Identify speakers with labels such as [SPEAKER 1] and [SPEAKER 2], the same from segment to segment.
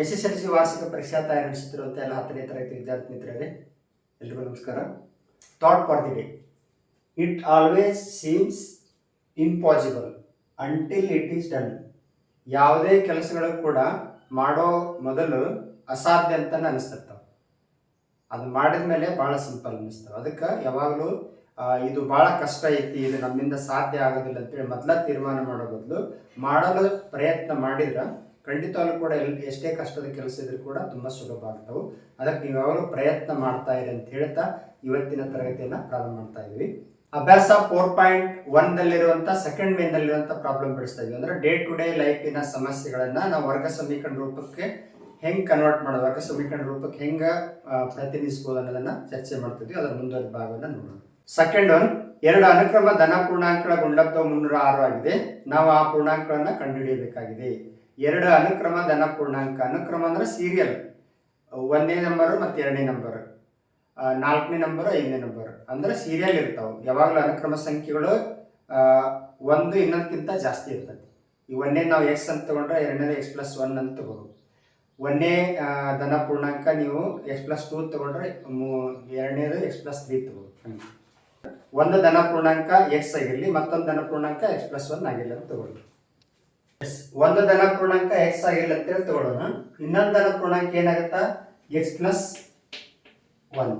[SPEAKER 1] S S L C ವಾರ್ಷಿಕ ಪರೀಕ್ಷಾ ತಯಾರಿ ನಡೆಸುತ್ತಿರುವಂಥ ಎಲ್ಲ ಹತ್ತನೇ ತರಗತಿ ವಿದ್ಯಾರ್ಥಿ ಮಿತ್ರರೇ, ಎಲ್ರಿಗೂ ನಮಸ್ಕಾರ. Thought for it always seems impossible until it is done ಯಾವುದೇ ಕೆಲಸಗಳು ಕೂಡ ಮಾಡೋ ಮೊದಲು ಅಸಾಧ್ಯ ಅಂತ ಅನಿಸ್ತಿರ್ತಾವೆ. ಅದು ಮಾಡಿದ ಮೇಲೆ ಭಾಳ ಸಿಂಪಲ್ ಅನ್ನಿಸ್ತವೆ ಅದಕ್ಕೆ ಯಾವಾಗಲೂ ಇದು ಭಾಳ ಕಷ್ಟ ಐತಿ, ಇದು ನಮ್ಮಿಂದ ಸಾಧ್ಯ ಆಗೋದಿಲ್ಲ ಅಂತೇಳಿ ಮೊದಲ ತೀರ್ಮಾನ ಮಾಡೋ ಬದಲು ಮಾಡಲು ಪ್ರಯತ್ನ ಮಾಡಿದ್ರೆ ಖಂಡಿತವಾಗ್ಲೂ ಕೂಡ ಎಲ್, ಎಷ್ಟೇ ಕಷ್ಟದ ಕೆಲಸ ಇದ್ರೂ ಕೂಡ ತುಂಬ ಸುಲಭ ಆಗ್ತವೆ. ಅದಕ್ಕೆ ನೀವು ಯಾವಾಗಲೂ ಪ್ರಯತ್ನ ಮಾಡ್ತಾ ಇರಿ ಅಂತ ಹೇಳ್ತಾ ಇವತ್ತಿನ ತರಗತಿಯನ್ನು ಪ್ರಾರಂಭ ಮಾಡ್ತಾ ಇದ್ವಿ. ಅಭ್ಯಾಸ ಫೋರ್ ಪಾಯಿಂಟ್ ಒನ್ದಲ್ಲಿರುವಂಥ ಸೆಕೆಂಡ್ ಮೇನ್ನಲ್ಲಿರುವಂಥ ಪ್ರಾಬ್ಲಮ್ ಬಿಡಿಸ್ತಾ ಇದ್ವಿ. ಅಂದ್ರೆ ಡೇ ಟು ಡೇ ಲೈಫಿನ ಸಮಸ್ಯೆಗಳನ್ನು ನಾವು ವರ್ಗ ಸಮೀಕರಣ ರೂಪಕ್ಕೆ ಹೆಂಗೆ ಕನ್ವರ್ಟ್ ಮಾಡೋದು, ವರ್ಗ ಸಮೀಕರಣ ರೂಪಕ್ಕೆ ಹೆಂಗೆ ಪ್ರತಿನಿಧಿಸ್ಬೋದು ಅನ್ನೋದನ್ನ ಚರ್ಚೆ ಮಾಡ್ತಿದ್ವಿ. ಅದರ ಮುಂದುವರೆದ ಭಾಗವನ್ನು ನೋಡೋಣ. ಸೆಕೆಂಡ್ ಒನ್ ಎರಡು ಅನುಕ್ರಮ ಧನ ಪೂರ್ಣಾಂಕಗಳ ಗುಂಡತ್ವ ಮುನ್ನೂರ ಆರು ಆಗಿದೆ. ನಾವು ಆ ಪೂರ್ಣಾಂಕಗಳನ್ನು ಕಂಡುಹಿಡಿಯಬೇಕಾಗಿದೆ. ಎರಡು ಅನುಕ್ರಮ ಧನ ಪೂರ್ಣಾಂಕ ಅನುಕ್ರಮ ಅಂದ್ರೆ ಸೀರಿಯಲ್ ಒಂದನೇ ನಂಬರು ಮತ್ತು ಎರಡನೇ ನಂಬರ್ ನಾಲ್ಕನೇ ನಂಬರು ಐದನೇ ನಂಬರ್ ಅಂದ್ರೆ ಸೀರಿಯಲ್ ಇರ್ತಾವೆ. ಯಾವಾಗಲೂ ಅನುಕ್ರಮ ಸಂಖ್ಯೆಗಳು ಒಂದು ಇನ್ನೊಂದಕ್ಕಿಂತ ಜಾಸ್ತಿ ಇರ್ತದೆ ಈ ಒಂದೇ ನಾವು ಎಕ್ಸ್ ಅಂತ ತಗೊಂಡ್ರೆ ಎರಡನೇದು ಎಕ್ಸ್ ಪ್ಲಸ್ ಒನ್ ಅಂತ ತಗೋದು ಒಂದೇ ಧನ ಪೂರ್ಣಾಂಕ ನೀವು ಎಕ್ಸ್ ಪ್ಲಸ್ ಟೂ ತಗೊಂಡ್ರೆ ಮೂ, ಎರಡನೇದು ಎಕ್ಸ್ ಪ್ಲಸ್ ತ್ರೀ ತಗೋದು ಒಂದು ಧನ ಪೂರ್ಣಾಂಕ ಎಕ್ಸ್ ಆಗಿರಲಿ, ಮತ್ತೊಂದು ಧನ ಪೂರ್ಣಾಂಕ ಎಕ್ಸ್ ಪ್ಲಸ್ ಒನ್ ಆಗಿರಲಿ ಅಂತ ತಗೊಳ್ಳಿ ಒಂದು ಧನ ಪೂರ್ಣಾಂಕ ಎಕ್ಸ್ ಆಗಿಲ್ಲ ಅಂತೇಳಿ ತಗೊಳ್ಳೋಣ ಇನ್ನೊಂದು ಧನ ಪೂರ್ಣಾಂಕ ಏನಾಗುತ್ತಾ? ಎಕ್ಸ್ ಪ್ಲಸ್ ಒನ್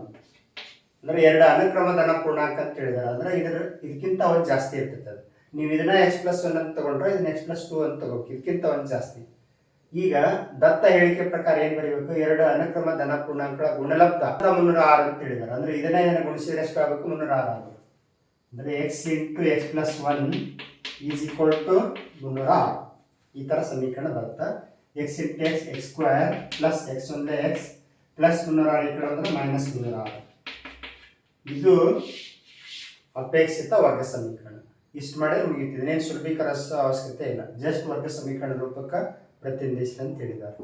[SPEAKER 1] ಅಂದ್ರೆ ಎರಡು ಅನುಕ್ರಮ ಧನ ಪೂರ್ಣಾಂಕ ಅಂತ ಹೇಳಿದಾರೆ. ಅಂದ್ರೆ ಇದ್ರ, ಇದಕ್ಕಿಂತ ಒಂದು ಜಾಸ್ತಿ ಇರ್ತೈತೆ ಅದು. ನೀವು ಇದನ್ನ ಎಕ್ಸ್ ಪ್ಲಸ್ ಒನ್ ಅಂತ ತಗೊಂಡ್ರೆ ಇದನ್ನ ಎಕ್ಸ್ ಪ್ಲಸ್ ಟೂ ಅಂತ ತಗೋಬೇಕು. ಇದಕ್ಕಿಂತ ಒಂದು ಜಾಸ್ತಿ. ಈಗ ದತ್ತ ಹೇಳಿಕೆ ಪ್ರಕಾರ ಏನ್ ಬರೀಬೇಕು? ಎರಡು ಅನುಕ್ರಮ ಧನ ಪೂರ್ಣಾಂಕಗಳ ಗುಣಲಬ್ಧ. ಮುನ್ನೂರ ಆರು ಅಂತ ಹೇಳಿದಾರೆ. ಅಂದ್ರೆ ಇದನ್ನ ಇದನ್ನ ಗುಣಿಸಿದ್ರೆ ಎಷ್ಟು ಆಗಬೇಕು? ಮುನ್ನೂರ ಆರು ಆಗಬೇಕು. ಅಂದ್ರೆ X into X plus one is equal to ಮುನ್ನೂರ ಆರು. ಈ ಥರ ಸಮೀಕರಣ ಬರುತ್ತೆ. X into X X square plus X ಒಂದೇ ಎಕ್ಸ್ ಪ್ಲಸ್ ಮುನ್ನೂರ ಆರು ಈ ಕಡೆ ಬಂದ್ರೆ ಮೈನಸ್ ಮುನ್ನೂರ ಆರು. ಇದು ಅಪೇಕ್ಷಿತ ವರ್ಗ ಸಮೀಕರಣ. ಇಷ್ಟು ಮಾಡಿದ್ರೆ ಮುಗೀತಿದೆ ಏನು ಸುಲಭೀಕರಿಸೋ ಅವಶ್ಯಕತೆ ಇಲ್ಲ. ಜಸ್ಟ್ ವರ್ಗ ಸಮೀಕರಣ ರೂಪಕ್ಕೆ ಪ್ರತಿನಿಧಿಸಿದೆ ಅಂತ ಹೇಳಿದ್ದಾರೆ.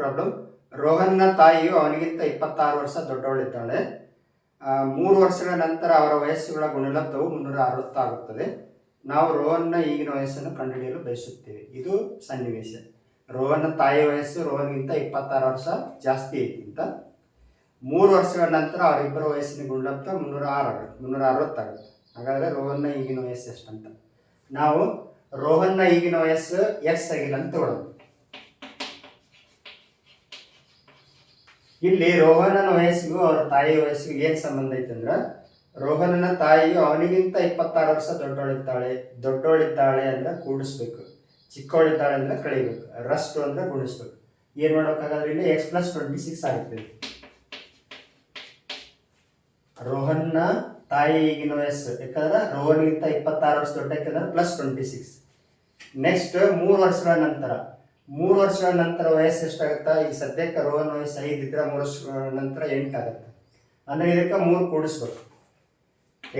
[SPEAKER 1] ಪ್ರಾಬ್ಲಮ್ ರೋಹನ್ನ ತಾಯಿಯು ಅವನಿಗಿಂತ ಇಪ್ಪತ್ತಾರು ವರ್ಷ ದೊಡ್ಡವಳಿದ್ದಾಳೆ. ಮೂರು ವರ್ಷಗಳ ನಂತರ ಅವರ ವಯಸ್ಸುಗಳ ಗುಣಲಬ್ಧವು ಮುನ್ನೂರ ಅರವತ್ತಾಗುತ್ತದೆ. ನಾವು ರೋಹನ್ನ ಈಗಿನ ವಯಸ್ಸನ್ನು ಕಂಡುಹಿಡಿಯಲು ಬಯಸುತ್ತೇವೆ. ಇದು ಸನ್ನಿವೇಶ. ರೋಹನ್ನ ತಾಯಿ ವಯಸ್ಸು ರೋಹನ್ಗಿಂತ ಇಪ್ಪತ್ತಾರು ವರ್ಷ ಜಾಸ್ತಿ ಐತಿ ಅಂತ ಮೂರು ವರ್ಷಗಳ ನಂತರ ಅವರಿಬ್ಬರ ವಯಸ್ಸಿನ ಗುಣಲಬ್ಧ ಮುನ್ನೂರ ಆರು ಮುನ್ನೂರ ಅರವತ್ತಾಗುತ್ತೆ. ಹಾಗಾದರೆ ರೋಹನ್ನ ಈಗಿನ ವಯಸ್ಸು ಎಷ್ಟಂತ. ನಾವು ರೋಹನ್ನ ಈಗಿನ ವಯಸ್ಸು ಎಸ್ ಆಗಿಲ್ಲ ಅಂತ ತಗೊಳ್ಳೋದು. ಇಲ್ಲಿ ರೋಹನನ ವಯಸ್ಸಿಗೂ ಅವರ ತಾಯಿ ವಯಸ್ಸಿಗೂ ಏನು ಸಂಬಂಧ ಐತಂದ್ರೆ ರೋಹನನ ತಾಯಿಯು ಅವನಿಗಿಂತ ಇಪ್ಪತ್ತಾರು ವರ್ಷ ದೊಡ್ಡವಳಿದ್ದಾಳೆ ದೊಡ್ಡವಳಿದ್ದಾಳೆ ಅಂದ್ರೆ ಕೂಡಿಸ್ಬೇಕು. ಚಿಕ್ಕವಳಿದ್ದಾಳೆ ಅಂದ್ರೆ ಕಳಿಬೇಕು. ರಷ್ಟು ಅಂದ್ರೆ ಗುಣಿಸ್ಬೇಕು. ಏನು ಮಾಡ್ಬೇಕಾಗಾದ್ರೆ ಇಲ್ಲಿ ಎಕ್ಸ್ ಪ್ಲಸ್ ಟ್ವೆಂಟಿ ಸಿಕ್ಸ್ ಆಗುತ್ತೆ ರೋಹನ್ನ ತಾಯಿ ಈಗಿನ ವಯಸ್ಸು. ಯಾಕಂದ್ರೆ ರೋಹನ್ಗಿಂತ ಇಪ್ಪತ್ತಾರು ವರ್ಷ ದೊಡ್ಡ ಯಾಕಂದ್ರೆ ಪ್ಲಸ್ ಟ್ವೆಂಟಿ ಸಿಕ್ಸ್ ನೆಕ್ಸ್ಟ್ ಮೂರು ವರ್ಷಗಳ ನಂತರ. ಮೂರು ವರ್ಷಗಳ ನಂತರ ವಯಸ್ಸು ಎಷ್ಟಾಗುತ್ತಾ? ಈ ಸದ್ಯಕ್ಕೆ ರೋಹನ್ ವಯಸ್ಸು ಐದು ಇದ್ರೆ ಮೂರು ವರ್ಷಗಳ ನಂತರ ಎಂಟಾಗುತ್ತೆ. ಅಂದ್ರೆ ಇದಕ್ಕೆ ಮೂರು ಕೂಡಿಸ್ಬೇಕು.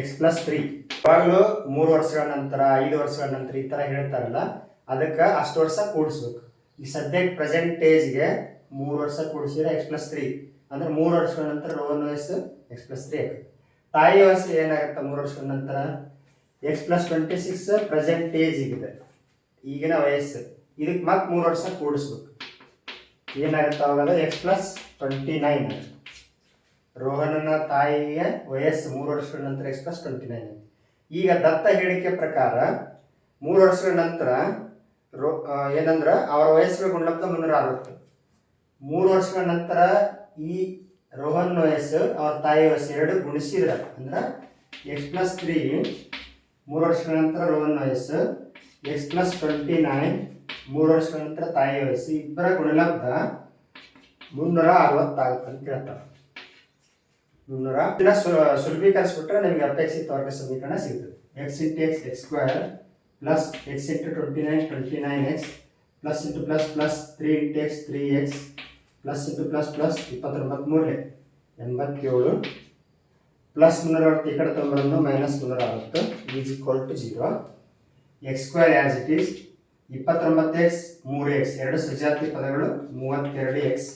[SPEAKER 1] ಎಕ್ಸ್ ಪ್ಲಸ್ ತ್ರೀ ಯಾವಾಗಲೂ ಮೂರು ವರ್ಷಗಳ ನಂತರ, ಐದು ವರ್ಷಗಳ ನಂತರ ಈ ಥರ ಹೇಳ್ತಾರಲ್ಲ, ಅದಕ್ಕೆ ಅಷ್ಟು ವರ್ಷ ಕೂಡಿಸ್ಬೇಕು. ಈ ಸದ್ಯಕ್ಕೆ ಪ್ರೆಸೆಂಟ್ ಏಜ್ಗೆ ಮೂರು ವರ್ಷ ಕೂಡಿಸಿದ್ರೆ ಎಕ್ಸ್ ಪ್ಲಸ್ ತ್ರೀ ಅಂದ್ರೆ ಮೂರು ವರ್ಷಗಳ ನಂತರ ಲೋನ್ ವಯಸ್ಸು ಎಕ್ಸ್ ಪ್ಲಸ್ ತ್ರೀ ಆಗುತ್ತೆ ತಾಯಿ ವಯಸ್ಸು ಏನಾಗುತ್ತೆ ಮೂರು ವರ್ಷಗಳ ನಂತರ? X plus twenty six present age ಇದೆ ಈಗಿನ ವಯಸ್ಸು. ಇದಕ್ಕೆ ಮತ್ತೆ ಮೂರು ವರ್ಷ ಕೂಡಿಸ್ಬೇಕು. ಏನಾಗುತ್ತೆ ಅವಾಗ ಎಕ್ಸ್ ಪ್ಲಸ್ ಟ್ವೆಂಟಿ ನೈನ್ ರೋಹನನ ತಾಯಿಯ ವಯಸ್ಸು ಮೂರು ವರ್ಷಗಳ ನಂತರ ಎಕ್ಸ್ಪ್ರೆಸ್ ಟ್ವೆಂಟಿ ನೈನ್ ಈಗ ದತ್ತ ಹೇಳಿಕೆ ಪ್ರಕಾರ ಮೂರು ವರ್ಷಗಳ ನಂತರ ರೋ ಏನಂದ್ರೆ ಅವರ ವಯಸ್ಸುಗಳ ಗುಣಲಬ್ಧ ಮುನ್ನೂರ ಅರವತ್ತು. ಮೂರು ವರ್ಷಗಳ ನಂತರ ಈ ರೋಹನ್ ವಯಸ್ಸು ಅವ್ರ ತಾಯಿ ವಯಸ್ಸು ಎರಡು ಗುಣಿಸಿದ್ರ ಅಂದ್ರೆ ಎಕ್ಸ್ ಪ್ಲಸ್ ತ್ರೀ ಮೂರು ವರ್ಷಗಳ ನಂತರ ರೋಹನ್ ವಯಸ್ಸು, ಎಕ್ಸ್ ಪ್ಲಸ್ ಟ್ವೆಂಟಿ ನೈನ್ ಮೂರು ವರ್ಷಗಳ ನಂತರ ತಾಯಿ ವಯಸ್ಸು, ಇಬ್ಬರ ಗುಣಲಬ್ಧ ಮುನ್ನೂರ ಅರವತ್ತಾಗುತ್ತೆ ಅಂತ ಹೇಳ್ತಾರೆ ಮುನ್ನೂರ ಇದನ್ನ ಸುಲಭೀಕರಿಸ್ಬಿಟ್ರೆ ನಿಮಗೆ ಅಪೇಕ್ಷಿತ ವರ್ಗ ಸಮೀಕರಣ ಸಿಗ್ತದೆ. X into X X square plus X into twenty nine twenty nine X plus into plus plus three into X three X plus into plus plus ಇಪ್ಪತ್ತೊಂಬತ್ತು ಮೂರಲೆ ಎಂಬತ್ತೇಳು ಪ್ಲಸ್ ಮುನ್ನೂರ ಅರವತ್ತು ಈ ಕಡೆ ತೊಂಬರನ್ನು ಮೈನಸ್ ಮುನ್ನೂರ ಅರವತ್ತು is equal to zero X square as it is ಇಪ್ಪತ್ತೊಂಬತ್ತು ಎಕ್ಸ್ ಮೂರು ಎಕ್ಸ್ ಎರಡು ಸಜಾತಿ ಪದಗಳು ಮೂವತ್ತೆರಡು ಎಕ್ಸ್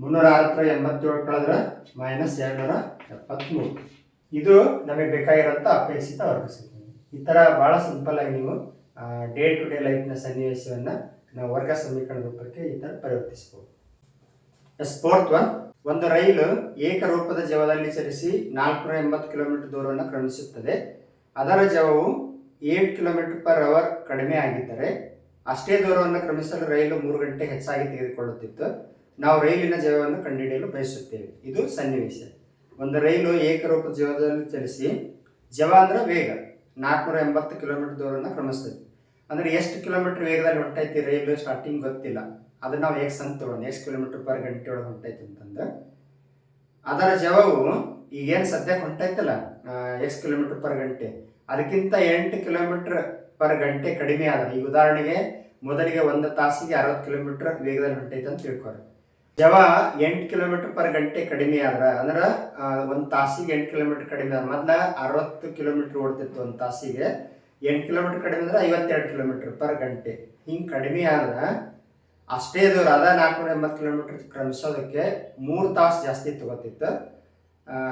[SPEAKER 1] ಮುನ್ನೂರ ಅರವತ್ತರ ಎಂಬತ್ತೇಳು ಕಳೆದ್ರೆ ಮೈನಸ್ ಎರಡುನೂರ ಎಪ್ಪತ್ತ್ಮೂರು ಇದು ನಮಗೆ ಬೇಕಾಗಿರೋಂಥ ಅಪೇಕ್ಷಿತ ವರ್ಗ ಸಂಖ್ಯೆ ಈ ಥರ ಭಾಳ ಸಿಂಪಲ್ಲಾಗಿ ನೀವು ಡೇ ಟು ಡೇ ಲೈಫ್ನ ಸನ್ನಿವೇಶವನ್ನು ನಾವು ವರ್ಗ ಸಮೀಕರಣ ರೂಪಕ್ಕೆ ಈ ಥರ ಪರಿವರ್ತಿಸ್ಬೋದು ಎಸ್ ಫೋರ್ತ್ ಒನ್ ಒಂದು ರೈಲು ಏಕರೂಪದ ಜವದಲ್ಲಿ ಚಲಿಸಿ ನಾಲ್ಕುನೂರ ಎಂಬತ್ತು ಕಿಲೋಮೀಟರ್ ದೂರವನ್ನು ಕ್ರಮಿಸುತ್ತದೆ. ಅದರ ಜವವು ಏಟ್ ಕಿಲೋಮೀಟರ್ ಪರ್ ಅವರ್ ಕಡಿಮೆ ಆಗಿದ್ದರೆ, ಅಷ್ಟೇ ದೂರವನ್ನು ಕ್ರಮಿಸಲು ರೈಲು ಮೂರು ಗಂಟೆ ಹೆಚ್ಚಾಗಿ ತೆಗೆದುಕೊಳ್ಳುತ್ತಿತ್ತು. ನಾವು ರೈಲಿನ ಜವವನ್ನು ಕಂಡುಹಿಡಿಯಲು ಬಯಸುತ್ತೇವೆ. ಇದು ಸನ್ನಿವೇಶ. ಒಂದು ರೈಲು ಏಕರೂಪ ಜೀವದಲ್ಲಿ ಚಲಿಸಿ ಜವ ಅಂದರೆ ವೇಗ ನಾಲ್ಕುನೂರ ಎಂಬತ್ತು ಕಿಲೋಮೀಟರ್ ದೂರವನ್ನು ಕ್ರಮಿಸ್ತದೆ. ಅಂದರೆ ಎಷ್ಟು ಕಿಲೋಮೀಟರ್ ವೇಗದಲ್ಲಿ ಹೊಂಟೈತಿ ರೈಲು ಸ್ಟಾರ್ಟಿಂಗ್ ಗೊತ್ತಿಲ್ಲ. ಅದನ್ನು ನಾವು ಎಕ್ಸ್ ಅಂತ ತಗೊಳ್ಳೋಣ ಎಕ್ಸ್ ಕಿಲೋಮೀಟರ್ ಪರ್ ಗಂಟೆ ಒಳಗೆ ಹೊಂಟೈತಿ ಅಂತಂದು ಅದರ ಜವವು ಈಗೇನು ಸದ್ಯಕ್ಕೆ ಹೊಂಟೈತಲ್ಲ ಎಕ್ಸ್ ಕಿಲೋಮೀಟರ್ ಪರ್ ಗಂಟೆ. ಅದಕ್ಕಿಂತ ಎಂಟು ಕಿಲೋಮೀಟರ್ ಪರ್ ಗಂಟೆ ಕಡಿಮೆ ಆದ ಈಗ ಉದಾಹರಣೆಗೆ ಮೊದಲಿಗೆ ಒಂದು ತಾಸಿಗೆ ಅರವತ್ತು ಕಿಲೋಮೀಟರ್ ವೇಗದಲ್ಲಿ ಹೊಂಟೈತೆ ಅಂತ ತಿಳ್ಕೊರಿ ಜವ ಎಂಟು ಕಿಲೋಮೀಟರ್ ಪರ್ ಗಂಟೆ ಕಡಿಮೆ ಆದ್ರೆ, ಅಂದ್ರೆ ಒಂದು ತಾಸಿಗೆ ಎಂಟು ಕಿಲೋಮೀಟರ್ ಕಡಿಮೆ ಆದ್ರೆ ಮೊದಲ ಅರವತ್ತು ಕಿಲೋಮೀಟರ್ ಓಡ್ತಿತ್ತು ಒಂದು ತಾಸಿಗೆ. ಎಂಟು ಕಿಲೋಮೀಟರ್ ಕಡಿಮೆ ಅಂದ್ರೆ ಐವತ್ತೆರಡು ಕಿಲೋಮೀಟರ್ ಪರ್ ಗಂಟೆ. ಹಿಂಗೆ ಕಡಿಮೆ ಆದ್ರೆ ಅಷ್ಟೇ ದೂರ, ಅದ ನಾಲ್ಕುನೂರ ಎಂಬತ್ತು ಕಿಲೋಮೀಟರ್ ಕ್ರಮಿಸೋದಕ್ಕೆ ಮೂರು ತಾಸು ಜಾಸ್ತಿ ತಗೋತಿತ್ತು.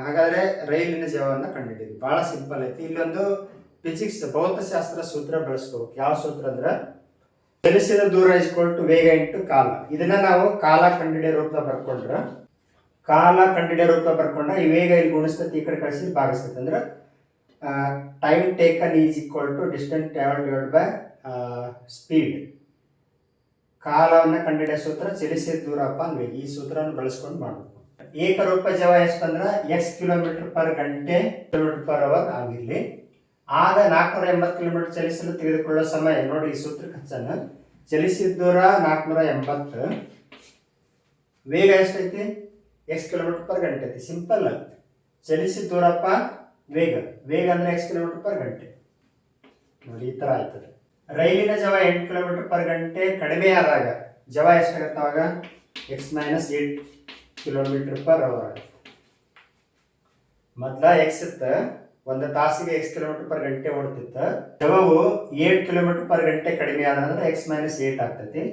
[SPEAKER 1] ಹಾಗಾದ್ರೆ ರೈಲಿನ ಜವವನ್ನು ಕಂಡುಹಿಡಿದ್ವಿ ಭಾಳ ಸಿಂಪಲ್ ಐತಿ. ಇಲ್ಲೊಂದು ಫಿಸಿಕ್ಸ್, ಭೌತಶಾಸ್ತ್ರ ಸೂತ್ರ ಬಳಸ್ಕೋಬೇಕು. ಯಾವ ಸೂತ್ರ ಅಂದ್ರೆ ಚಲಿಸಿದ ದೂರ ಇಸ್ಕೊಳ್ಟು ವೇಗ ಇಂಟು ಕಾಲ. ಇದನ್ನ ನಾವು ಕಾಲ ಕಂಡಿಡಿಯ ರೂಪ ಬರ್ಕೊಂಡ್ರ, ಕಾಲ ಕಂಡಿಡಿಯ ರೂಪ ಬರ್ಕೊಂಡ ಈ ವೇಗ ಇಲ್ಲಿ ಗುಣಿಸ್ತತಿ ಈ ಕಡೆ ಕಳಿಸಿ ಭಾಗಿಸ್ತೈತೆ. ಅಂದ್ರೆ time taken is equal to distance travel divide by speed ಕಾಲವನ್ನು ಕಂಡಿಡಿಯೋ ಸೂತ್ರ ಚಲಿಸಿದ ದೂರಪ್ಪ ವೇಗ ಈ ಸೂತ್ರವನ್ನು ಬಳಸ್ಕೊಂಡು ಮಾಡಬೇಕು. ಏಕರೂಪ ಜವ ಎಷ್ಟಂದ್ರ ಎಕ್ಸ್ ಕಿಲೋಮೀಟರ್ ಪರ್ ಗಂಟೆ ಕಿಲೋಮೀಟರ್ ಪರ್ ಅವರ್ ಆಗಿರ್ಲಿ. ಆಗ ನಾಲ್ಕುನೂರ ಎಂಬತ್ತು ಕಿಲೋಮೀಟರ್ ಚಲಿಸಲು ತೆಗೆದುಕೊಳ್ಳೋ ಸಮಯ. ನೋಡಿ ಈ ಸೂತ್ರ ಕಚ್ಚನ. ಚಲಿಸಿದ ದೂರ ನಾಲ್ಕುನೂರ ಎಂಬತ್ತು. ವೇಗ ಎಷ್ಟೈತಿ? ಎಷ್ಟು ಕಿಲೋಮೀಟರ್ ಪರ್ ಗಂಟೆ ಐತಿ. ಸಿಂಪಲ್ ಚಲಿಸಿದ ದೂರಪ್ಪ ವೇಗ. ವೇಗ ಅಂದ್ರೆ ಎಕ್ಸ್ ಕಿಲೋಮೀಟರ್ ಪರ್ ಗಂಟೆ. ನೋಡಿ ಈ ತರ ಆಯ್ತದೆ. ರೈಲಿನ ಜವ ಎಂಟು ಕಿಲೋಮೀಟರ್ ಪರ್ ಗಂಟೆ ಕಡಿಮೆ ಆದಾಗ ಜವ ಎಷ್ಟಾಗತ್ತೆ ಅವಾಗ? X minus eight kilometre per hour ಮೊದ್ಲ ಎಕ್ಸ್ ಇತ್ತ. ಒಂದು ತಾಸಿಗೆ ಎಕ್ಸ್ ಕಿಲೋಮೀಟರ್ ಪರ್ ಗಂಟೆ ಓಡ್ತಿತ್ತು. ಜವವು ಏಟ್ ಕಿಲೋಮೀಟರ್ ಪರ್ ಗಂಟೆ ಕಡಿಮೆ ಆದ ಅಂದ್ರೆ ಎಕ್ಸ್ ಮೈನಸ್ ಏಟ್ ಆಗ್ತೈತಿ.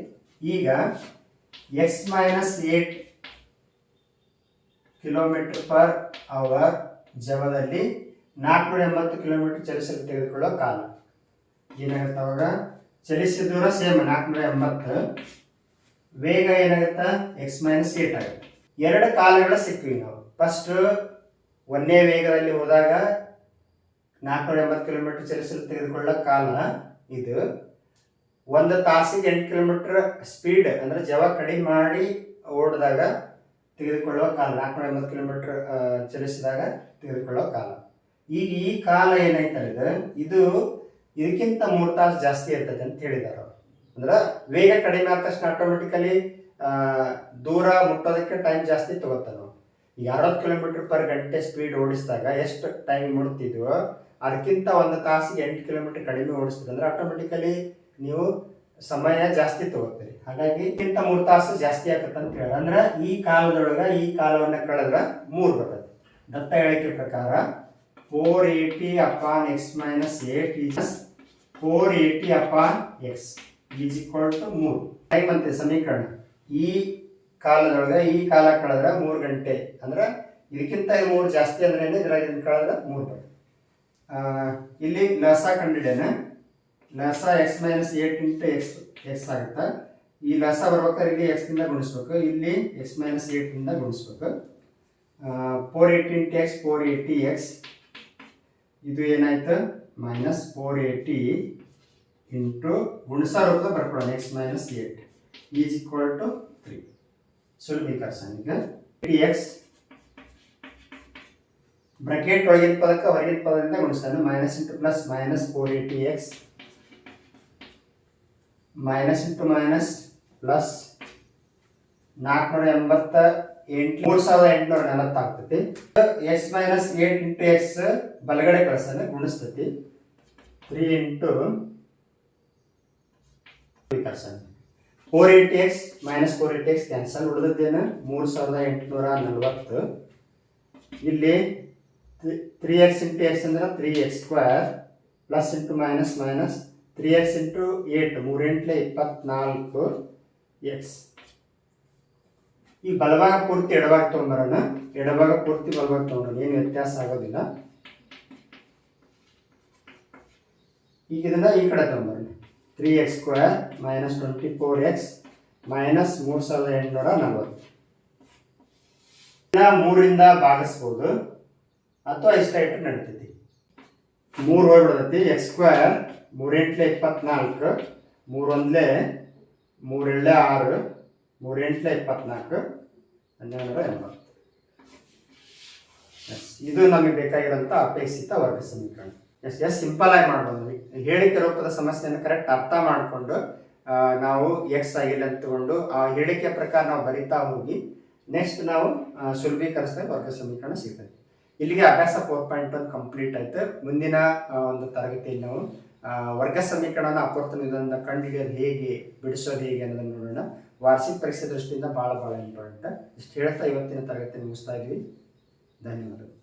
[SPEAKER 1] ಈಗ X minus eight kilometre per hour ಜವದಲ್ಲಿ ನಾಲ್ಕುನೂರ ಎಂಬತ್ತು ಕಿಲೋಮೀಟರ್ ಚಲಿಸಲು ತೆಗೆದುಕೊಳ್ಳೋ ಕಾಲ. ಏನಾಗುತ್ತೆ ಅವಾಗ? ಚಲಿಸಿದ ದೂರ ಸೇಮ್ ನಾಲ್ಕುನೂರ ಎಂಬತ್ತು. ವೇಗ ಏನಾಗುತ್ತೆ? ಎಕ್ಸ್ ಮೈನಸ್ ಏಟ್ ಆಗುತ್ತೆ. ಎರಡು ಕಾಲಗಳು ಸಿಕ್ವಿ ನಾವು. ಫಸ್ಟ್ ಒಂದೇ ವೇಗದಲ್ಲಿ ಹೋದಾಗ ನಾಲ್ಕುನೂರ ಎಂಬತ್ತು ಕಿಲೋಮೀಟರ್ ಚಲಿಸಲು ತೆಗೆದುಕೊಳ್ಳೋ ಕಾಲ ಇದು. ಒಂದು ತಾಸಿಗೆ ಎಂಟು ಕಿಲೋಮೀಟರ್ ಸ್ಪೀಡ್ ಅಂದ್ರೆ ಜವ ಕಡಿಮೆ ಮಾಡಿ ಓಡಿದಾಗ ತೆಗೆದುಕೊಳ್ಳೋ ಕಾಲ, ನಾಲ್ಕುನೂರ ಎಂಬತ್ತು ಕಿಲೋಮೀಟರ್ ಚಲಿಸಿದಾಗ ತೆಗೆದುಕೊಳ್ಳೋ ಕಾಲ. ಈಗ ಈ ಕಾಲ ಏನೈತಲ್ಲ ಇದು ಇದು ಇದಕ್ಕಿಂತ ಮೂರು ತಾಸು ಜಾಸ್ತಿ ಇರ್ತದೆ ಅಂತ ಹೇಳಿದ್ದಾರೆ ಅಂದ್ರೆ ವೇಗ ಕಡಿಮೆ ಆದ ತಕ್ಷಣ ಆಟೋಮೆಟಿಕಲಿ ದೂರ ಮುಟ್ಟೋದಕ್ಕೆ ಟೈಮ್ ಜಾಸ್ತಿ ತಗೋತಾನೆ ನಾವು ಈಗ ಅರವತ್ತು ಕಿಲೋಮೀಟರ್ ಪರ್ ಗಂಟೆ ಸ್ಪೀಡ್ ಓಡಿಸಿದಾಗ ಎಷ್ಟು ಟೈಮ್ ಮುಡ್ತಿದ್ವೋ ಅದಕ್ಕಿಂತ ಒಂದು ತಾಸು ಎಂಟು ಕಿಲೋಮೀಟರ್ ಕಡಿಮೆ ಓಡಿಸ್ತೀರಿ ಅಂದ್ರೆ ಆಟೋಮೆಟಿಕಲಿ ನೀವು ಸಮಯ ಜಾಸ್ತಿ ತಗೋತೀರಿ. ಹಾಗಾಗಿ ಇದಕ್ಕಿಂತ ಮೂರು ತಾಸು ಜಾಸ್ತಿ ಆಗತ್ತೆ ಅಂತ ಹೇಳಿ. ಅಂದ್ರೆ ಈ ಕಾಲದೊಳಗೆ, ಈ ಕಾಲವನ್ನು ಕಳೆದ್ರೆ ಮೂರು ಬರ್ತದೆ. ದತ್ತ ಹೇಳಿಕೆ ಪ್ರಕಾರ four eighty upon X minus eight is four eighty upon X is equal to ಮೂರು. ಟೈಮ್ ಅಂತೆ ಸಮೀಕರಣ. ಈ ಕಾಲದೊಳಗೆ, ಈ ಕಾಲ ಕಳೆದ್ರೆ ಮೂರು ಗಂಟೆ. ಅಂದ್ರೆ ಇದಕ್ಕಿಂತ ಇದು ಮೂರು ಜಾಸ್ತಿ ಅಂದ್ರೆ ಇದ್ರಾಗ ಕಳೆದ್ರೆ ಮೂರು ಬರ್ತದೆ. ಇಲ್ಲಿ ಲಸ ಕಂಡಿಡೇನೆ ಲಸ X minus eight into X X ಆಗುತ್ತೆ? ಈ ಲಸ ಬರ್ಬೇಕಾದ್ರೆ ಇಲ್ಲಿ ಎಕ್ಸ್ನಿಂದ ಗುಣಿಸ್ಬೇಕು. ಇಲ್ಲಿ ಎಕ್ಸ್ ಮೈನಸ್ ಏಟಿಂದ ಗುಣಿಸ್ಬೇಕು. Four eighty into X four eighty X ಇದು ಏನಾಯ್ತು? ಮೈನಸ್ ಫೋರ್ ಏಯ್ಟಿ ಇಂಟು ಗುಣಿಸೋ ರೂಪದ ಬರ್ಕೊಳ್ಳೋಣ. X minus eight is equal to three ಸುಲಭೀಕರಿಸೋಣ ಈಗ. ತ್ರೀ ಎಕ್ಸ್ ಬ್ರಕೆಟ್ ಒಳಗಿನ ಪದಕ್ಕೆ ಹೊರಗಿನ ಪದದಿಂದ ಗುಣಿಸ್ತಾನೆ minus into plus minus four eighty X minus into minus plus ನಾಲ್ಕುನೂರ ಎಂಬತ್ತ ಎಂಟು ಮೂರು ಸಾವಿರದ ಎಂಟುನೂರ ನಲವತ್ತು ಆಗ್ತೈತಿ x minus eight into x ಬಲಗಡೆ ಕಳಿಸ್ತಾನೆ ಗುಣಿಸ್ತೈತಿ. Three into ಕಳ್ಸೋಣ. Four eighty x minus four eighty X cancel ಉಳಿದದ್ದೇನು? ಮೂರು ಸಾವಿರದ ಎಂಟುನೂರ ನಲವತ್ತು. ಇಲ್ಲಿ ತ್ರೀ ಎಕ್ಸ್ ಇಂಟು ಎಕ್ಸ್ ಅಂದ್ರೆ three X square plus into minus minus three X into eight ಮೂರೆಂಟ್ಲೆ ಇಪ್ಪತ್ನಾಲ್ಕು ಎಕ್ಸ್ ಈ ಬಲಭಾಗ ಪೂರ್ತಿ ಎಡಭಾಗ ತೊಗೊಂಬರೋಣ. ಎಡಭಾಗ ಪೂರ್ತಿ ಬಲಭಾಗ ತೊಗೊಂಡ್ರೆ ಏನು ವ್ಯತ್ಯಾಸ ಆಗೋದಿಲ್ಲ. ಈಗ ಈ ಕಡೆ ತೊಗೊಂಬರೋಣ. Three X square minus twenty four X minus ಮೂರು ಸಾವಿರದ ಎಂಟುನೂರ ನಲ್ವತ್ತು. ಮೂರಿಂದ ಭಾಗಿಸ್ಬೋದು. ಅಥವಾ ಇಷ್ಟ ಇಟ್ಟು ನಡೀತೈತಿ. ಮೂರು ಹೋಗ್ಬಿಡ್ತೈತಿ. ಎಕ್ಸ್ ಸ್ಕ್ವೇರ್ ಮೂರೆಂಟ್ಲೆ ಇಪ್ಪತ್ನಾಲ್ಕು ಮೂರೊಂದ್ಲೆ ಮೂರೆಳ್ಳೆ ಆರು ಮೂರೆಂಟ್ಲೆ ಇಪ್ಪತ್ನಾಲ್ಕು ಹನ್ನೆರಡು ಎಂಬತ್ತು. ಎಸ್ ಇದು ನಮಗೆ ಬೇಕಾಗಿರೋಂಥ ಅಪೇಕ್ಷಿತ ವರ್ಗ ಸಮೀಕರಣ. ಎಸ್ ಎಸ್ ಸಿಂಪಲ್ ಆಗಿ ಮಾಡ್ಬೋದು ಹೇಳಿಕೆ ರೂಪದ ಸಮಸ್ಯೆಯನ್ನು ಕರೆಕ್ಟ್ ಅರ್ಥ ಮಾಡಿಕೊಂಡು ನಾವು ಎಕ್ಸ್ ಆಗಿಲ್ಲ ಅಂತ ತಗೊಂಡು ಆ ಹೇಳಿಕೆ ಪ್ರಕಾರ ನಾವು ಬರಿತಾ ಹೋಗಿ ನೆಕ್ಸ್ಟ್ ನಾವು ಆ, ಸುಲಭೀಕರಿಸಿದ್ರೆ ವರ್ಗ ಸಮೀಕರಣ ಸಿಗ್ತದೆ. ಇಲ್ಲಿಗೆ ಅಭ್ಯಾಸ ಫೋರ್ ಪಾಯಿಂಟ್ ಒಂದು ಕಂಪ್ಲೀಟ್ ಆಯ್ತು. ಮುಂದಿನ ಒಂದು ತರಗತಿಯಲ್ಲಿ ನಾವು ವರ್ಗ ಸಮೀಕರಣ ಅಪವರ್ತನ ವಿಧಾನದಿಂದ ಕಂಡುಹಿಡಿಯೋದು ಹೇಗೆ, ಬಿಡಿಸೋದು ಹೇಗೆ ಅನ್ನೋದನ್ನು ನೋಡೋಣ. ವಾರ್ಷಿಕ ಪರೀಕ್ಷೆ ದೃಷ್ಟಿಯಿಂದ ಭಾಳ ಭಾಳ ಇಂಪಾರ್ಟೆಂಟ್ ಇಷ್ಟು ಹೇಳ್ತಾ ಇವತ್ತಿನ ತರಗತಿ ಮುಗಿಸ್ತಾ ಇದ್ವಿ. ಧನ್ಯವಾದಗಳು.